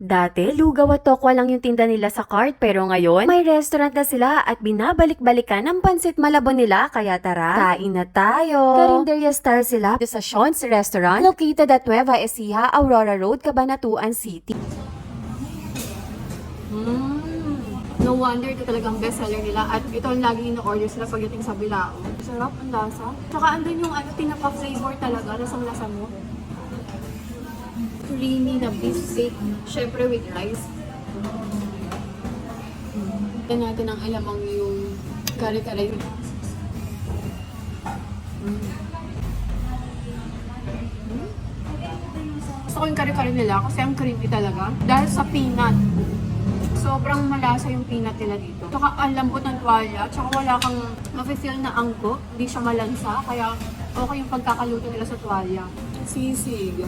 Dati, lugaw at tokwa lang yung tinda nila sa cart pero ngayon, may restaurant na sila at binabalik-balikan ang pansit malabon nila kaya tara, kain na tayo. Carinderia style sila sa Sean's Restaurant located at Nueva Ecija, Aurora Road, Cabanatuan City. Mm. No wonder ito talagang bestseller nila at ito ang lagi in-order sila pagdating sa Bilao. Sarap ang lasa. Tsaka andun yung ano, tinapa flavor talaga, lasang lasa mo. Creamy na steak, syempre with rice. Tignan natin ang alamang yung kare-kare. Mm. Gusto ko yung kare-kare nila kasi ang creamy talaga. Dahil sa peanut. Sobrang malasa yung peanut nila dito. Tsaka ang lambot ng tuwalya. Tsaka wala kang mafe-feel na angko. Hindi siya malansa. Kaya okay yung pagkakaluto nila sa tuwalya. Sisig.